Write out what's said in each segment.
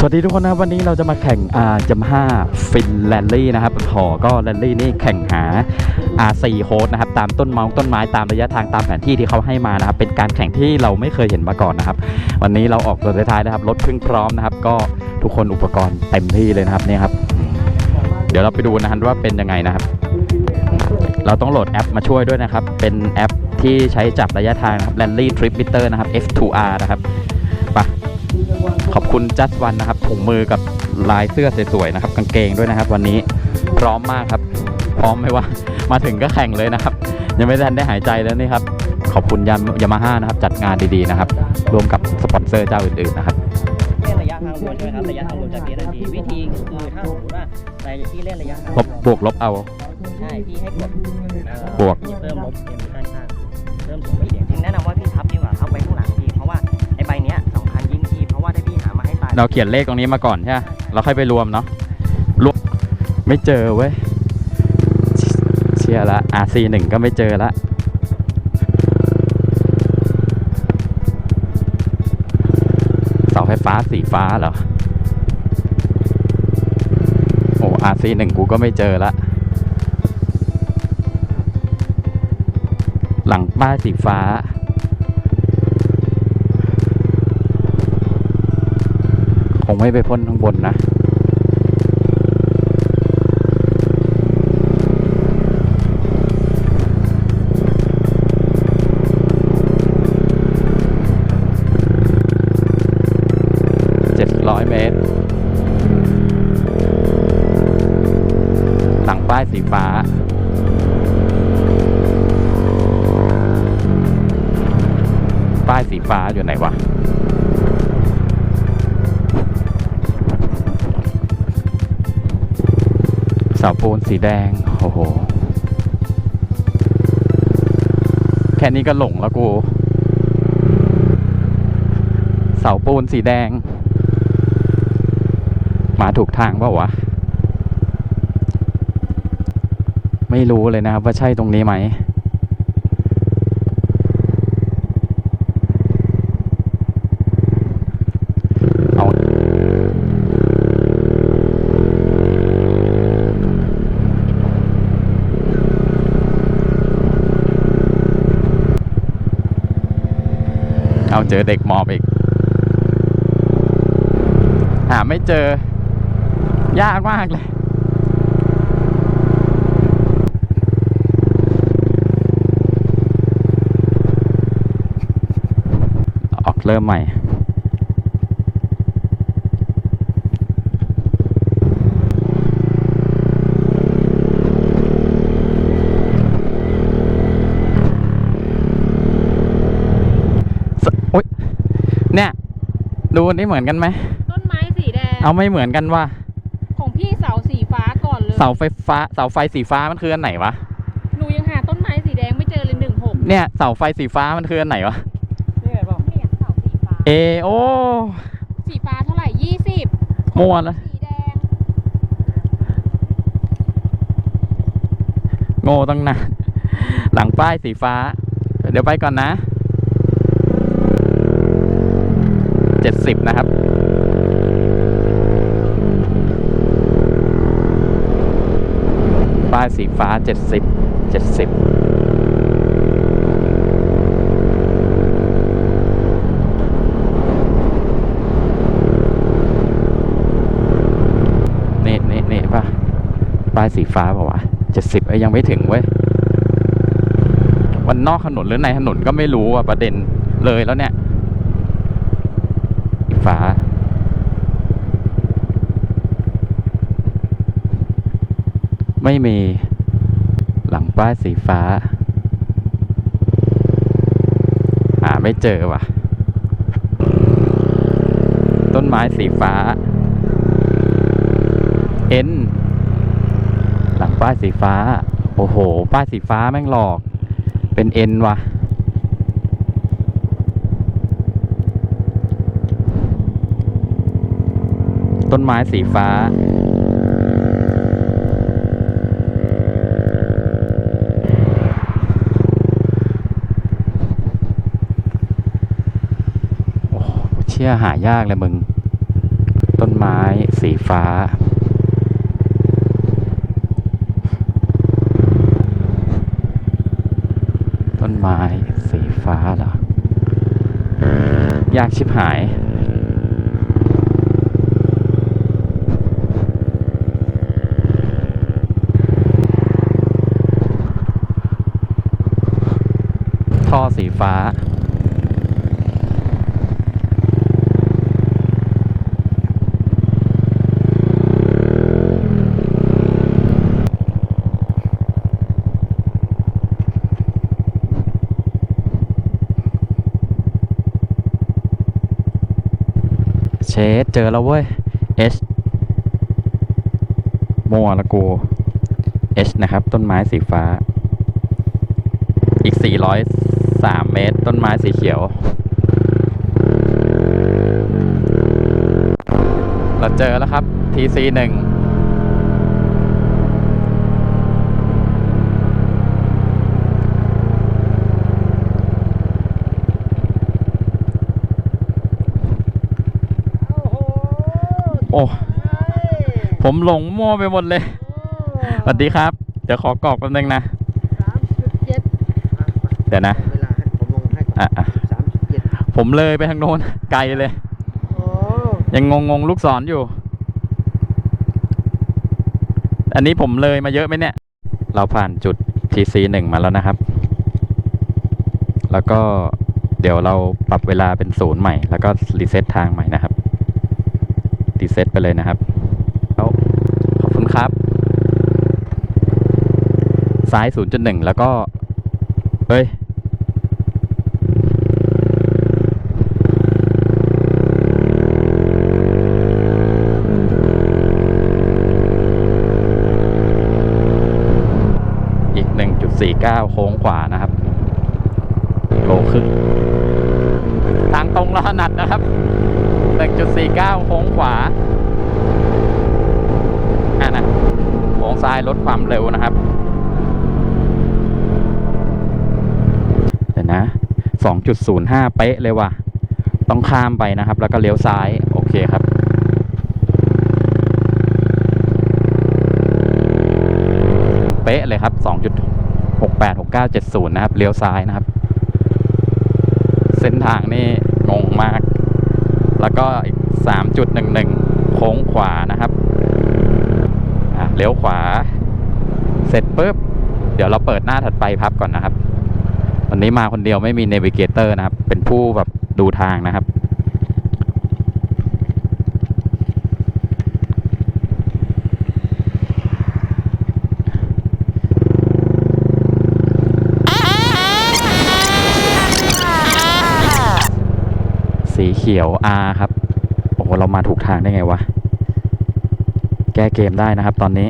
สวัสดีทุกคนนะครับวันนี้เราจะมาแข่งอาจัมห้าฟินแลนลี่นะครับหอก็แลนลี่นี่แข่งหา R4 โฮสนะครับตามต้นไม้ต้นไม้ตามระยะทางตามแผนที่ที่เขาให้มานะครับเป็นการแข่งที่เราไม่เคยเห็นมาก่อนนะครับ วันนี้เราออกตัวท้ายนะครับรถเพิ่งพร้อมนะครับ ก็ทุกคนอุปกรณ์เต็มที่เลยนะครับนี่ครับ เดี๋ยวเราไปดูนะครับว่าเป็นยังไงนะครับ เราต้องโหลดแอปมาช่วยด้วยนะครับ เป็นแอปที่ใช้จับระยะทางนะครับ Rally Trip Meter นะครับ F2R นะครับ ขอบคุณ Just One นะครับถุงมือกับลายเสื้อสวยๆนะครับ กางเกงด้วยนะครับ วันนี้พร้อมมากครับ พร้อมไม่ว่า มาถึงก็แข่งเลยนะครับ ยังไม่ทันได้หายใจแล้วนี่ครับ ขอบคุณยามยามาฮ่านะครับ จัดงานดีๆนะครับรวมกับสปอนเซอร์เจ้าอื่นๆนะครับเล่นระยะทางรวมใช่ไหมครับระยะทางรวมจากเบียนาทีวิธีก็คือถ้าสมมติว่าใครที่เล่นระยะทางลบบวกลบเอาใช่พี่ให้กดเอ่อบวกเพิ่มลบเอ็มด้านข้างเพิ่มสูงไม่เสียงจริงแนะนำว่าพี่ เราเขียนเลขตรงนี้มาก่อนใช่ไหมเราค่อยไปรวมเนาะรวมไม่เจอเว้ยเชียร์ละ RC หนึ่งก็ไม่เจอละเสาไฟฟ้าสีฟ้าเหรอโอ้ RC หนึ่งกูก็ไม่เจอละหลังป้ายสีฟ้า คง ไม่ไปพ่นข้างบนนะเจ็ดร้อยเมตร หลังป้ายสีฟ้าป้ายสีฟ้าอยู่ไหนวะาปูนสีแดง โอ้โห แค่นี้ก็หลงแล้วกู เสาปูนสีแดง มาถูกทางเปล่าวะ ไม่รู้เลยนะครับว่าใช่ตรงนี้ไหม เอาเจอเด็กมอบอีก หาไม่เจอ ยากมากเลย ออกเริ่มใหม่ สโอ๊ยเนี่ย ดูอันนี้เหมือนกันไหม ต้นไม้สีแดงเอาไม่เหมือนกันว่าของพี่เสาสีฟ้าก่อนเลยเสาไฟฟ้า เสาไฟสีฟ้ามันคืออันไหนวะ หนูยังหาต้นไม้สีแดงไม่เจอเลยหนึ่งหกเนี่ยเสาไฟสีฟ้ามันคืออันไหนวะ นี่ไงเปล่าเนี่ยเสาสีฟ้าเอโอ สีฟ้าเท่าไหร่ยี่สิบมั่วแล้วสีแดงโง่ตั้งนานหลังป้ายสีฟ้า เดี๋ยวไปก่อนนะ เจ็ดสิบนะครับป้ายสีฟ้าเจ็ดสิบเจ็ดสิบนี่นี่นี่ป่ะป้ายสีฟ้าป่าวะเจ็ดสิบยังไม่ถึงเว้ยวันนอกถนนหรือในถนนก็ไม่รู้อะประเด็นเลยแล้วเนี่ย ฟ้า ไม่มีหลังป้ายสีฟ้า หาไม่เจอว่ะ ต้นไม้สีฟ้า เอ็นหลังป้ายสีฟ้า โอ้โห ป้ายสีฟ้าแม่งหลอก เป็นเอ็นว่ะ ต้นไม้สีฟ้า โอ้เชี่ยหายากเลยมึง ต้นไม้สีฟ้าต้นไม้สีฟ้าเหรอ ยากชิบหาย ท่อสี ฟ้า เชดเจอแล้วเว้ย H มัวละกู H นะครับ ต้นไม้สีฟ้า อีก 403เมตร ต้นไม้สีเขียว เราเจอแล้วครับ TC 1 โอ้ผมหลงมั่วไปหมดเลยสวัสดีครับ เดี๋ยวขอกรอกแป๊บนึงนะสามสิบเจ็ดเดี๋ยวนะ อนอะอะสามสิบเจ็ดผมเลยไปทางโน้น ไกลเลย โอ้ยังงงงๆลูกศรออยู่ อันนี้ผมเลยมาเยอะไหมเนี่ย เราผ่านจุด TC 1มาแล้วนะครับ แล้วก็เดี๋ยวเราปรับเวลาเป็นศูนย์ใหม่ แล้วก็รีเซ็ตทางใหม่นะครับ รีเซ็ตไปเลยนะครับแล้วขอบคุณครับ ซ้าย 0.1 แล้วก็ เฮ้ย 49 โค้งขวานะครับโค้งขึ้นทางตรงเราถนัดนะครับ 1.49 โค้งขวาอ่านะโค้งซ้ายลดความเร็วนะครับเดี๋ยวนะ 2.05 เป๊ะเลยว่ะ ต้องข้ามไปนะครับ แล้วก็เลี้ยวซ้าย โอเคครับเป๊ะเลยครับ 2.6 68 69 70 นะครับ เลี้ยวซ้ายนะครับ เส้นทางนี่งงมาก แล้วก็อีก 3.11 โค้งขวานะครับอะเลี้ยวขวา เสร็จปุ๊บ เดี๋ยวเราเปิดหน้าถัดไปพับก่อนนะครับ วันนี้มาคนเดียวไม่มีเนวิเกเตอร์นะครับ เป็นผู้แบบดูทางนะครับ สีเขียว R ครับ โอ้โห เรามาถูกทางได้ไงวะ แก้เกมได้นะครับตอนนี้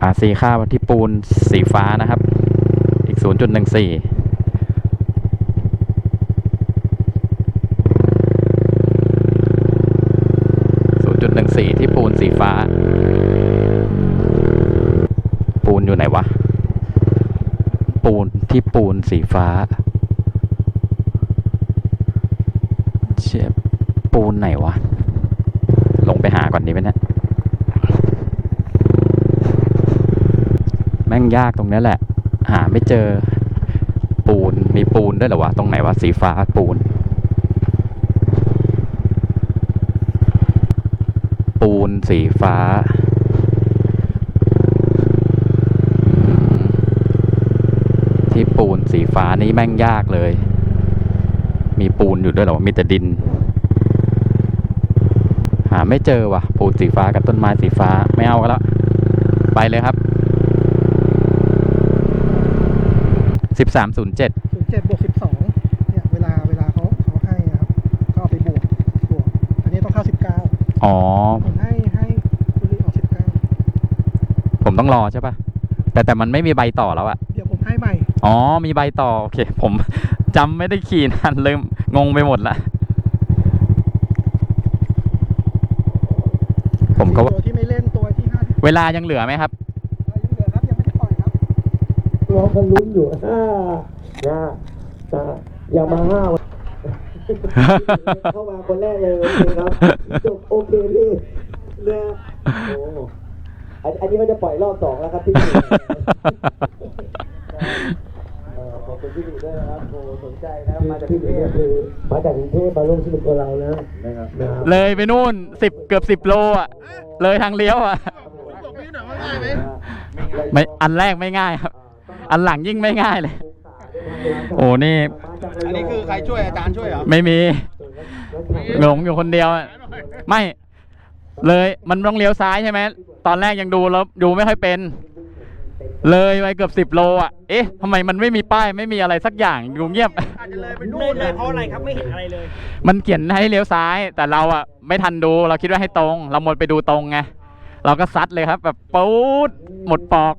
อ่าสีค่าวที่ปูนสีฟ้านะครับ อีก 0.14 0.14ที่ปูนสีฟ้า ปูนอยู่ไหนวะ ปูนที่ปูนสีฟ้า เชียปูนไหนวะ ลงไปหาก่อนดีไหมเนี่ยแม่งยากตรงนี้แหละ หาไม่เจอปูนมีปูนด้วยหรอวะ ตรงไหนวะ สีฟ้าปูน ปูนสีฟ้าที่ปูนสีฟ้านี่แม่งยากเลย มีปูนอยู่ด้วยเหรอวะมีแต่ดิน หาไม่เจอว่ะ ปูนสีฟ้ากับต้นไม้สีฟ้าไม่เอากันแล้ว ไปเลยครับ1307ศูนย์เจ็ดบวกสิบสองเนี่ยเวลาเวลาเขาเขาให้นะครับ ก็เอาไปบวกบวก อันนี้ต้องเข้าสิบเก้าอ๋อ ผมให้ให้คุณลีออกสิบเก้าผมต้องรอใช่ปะแต่แต่มันไม่มีใบต่อแล้วอะเดี๋ยวผมให้ใหม่ อ๋อ มีใบต่อ โอเค ผม จำไม่ได้ขี่นานเลยงงไปหมดละผมก็ว่าตัวที่ไม่เล่นตัวที่ห้าเวลายังเหลือไหมครับยังเหลือครับยังไม่ได้ปล่อยครับรอกันลุ้นอยู่อ่านะนะอย่ามาห้าวเข้ามาคนแรกเลยโอเคครับจบโอเคพี่นะโอ้อันอันนี้ก็จะปล่อยรอบสองแล้วครับพี่ คุณพี่หนึ่งด้วยนะครับโอ้สนใจนะครับมาจากกรุงเทพคือมาจากกรุงเทพมาร่วมสนุกกับเรานะนะครับนะครับเลยไปนู่นสิบเกือบสิบโลอะ เลยทางเลี้ยวอะไม่อันแรกไม่ง่ายครับ อันหลังยิ่งไม่ง่ายเลย โอ้นี่ อันนี้คือใครช่วยอาจารย์ช่วยเหรอไม่มีหลงอยู่คนเดียวอะไม่ เลยมันต้องเลี้ยวซ้ายใช่ไหมตอนแรกยังดูแล้วดูไม่ค่อยเป็น เลยไปเกือบสิบโลอะ เอ๊ะทำไมมันไม่มีป้ายไม่มีอะไรสักอย่างดูเงียบเลยเลยเพราะอะไรครับไม่เห็นอะไรเลย มันเขียนให้เลี้ยวซ้าย แต่เราอะไม่ทันดูเราคิดว่าให้ตรง เราหมดไปดูตรงไงเราก็ซัดเลยครับ แบบปูดหมดปอก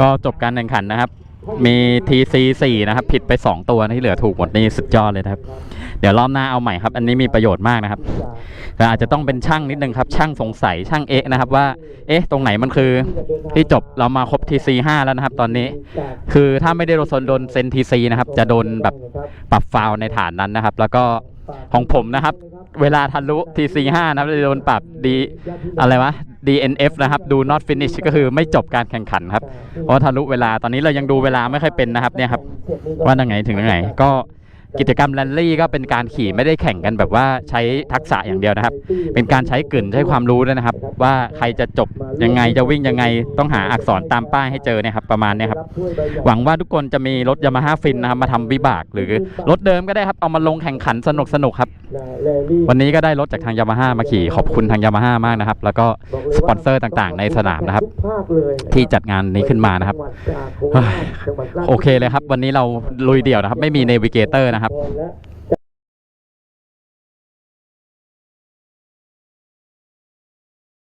ก็จบการแข่งขันนะครับ มี TC 4 นะครับ ผิดไป 2 ตัวที่เหลือถูกหมดนี่สุดยอดเลยนะครับ เดี๋ยวรอบหน้าเอาใหม่ครับ อันนี้มีประโยชน์มากนะครับแต่อาจจะต้องเป็นช่างนิดนึงครับ ช่างสงสัยช่างเอ๊ะนะครับว่า เอ๊ะ ตรงไหนมันคือ ที่จบเรามาครบ TC 5 แล้วนะครับ ตอนนี้ คือถ้าไม่ได้โดนโดนเซน TC นะครับ จะโดนแบบปรับฟาวในฐานนั้นนะครับ แล้วก็ของผมนะครับ เวลาทะลุ TC 5นะครับจะโดนปรับดีอะไรวะ DNF นะครับ do not finish ก็คือไม่จบการแข่งขันครับ เพราะว่าทะลุเวลาตอนนี้เรายังดูเวลาไม่ค่อยเป็นนะครับเนี่ยครับว่ายังไงถึงยังไงก็ กิจกรรมแรลลี่ก็เป็นการขี่ไม่ได้แข่งกันแบบว่าใช้ทักษะอย่างเดียวนะครับ เป็นการใช้กลิ่นใช้ความรู้ด้วยนะครับ ว่าใครจะจบยังไงจะวิ่งยังไงต้องหาอักษรตามป้ายให้เจอเนี่ยครับประมาณเนี้ยครับหวังว่าทุกคนจะมีรถยามาฮ่าฟินนะครับมาทำวิบาก หรือรถเดิมก็ได้ครับเอามาลงแข่งขันสนุกสนุกครับ วันนี้ก็ได้รถจากทางยามาฮ่ามาขี่ขอบคุณทางยามาฮ่ามากนะครับ แล้วก็สปอนเซอร์ต่างๆ ในสนามนะครับ ที่จัดงานนี้ขึ้นมานะครับ โอเคเลยครับ วันนี้เราลุยเดี่ยวนะครับ ไม่มีเนวิเกเตอร์นะครับครับ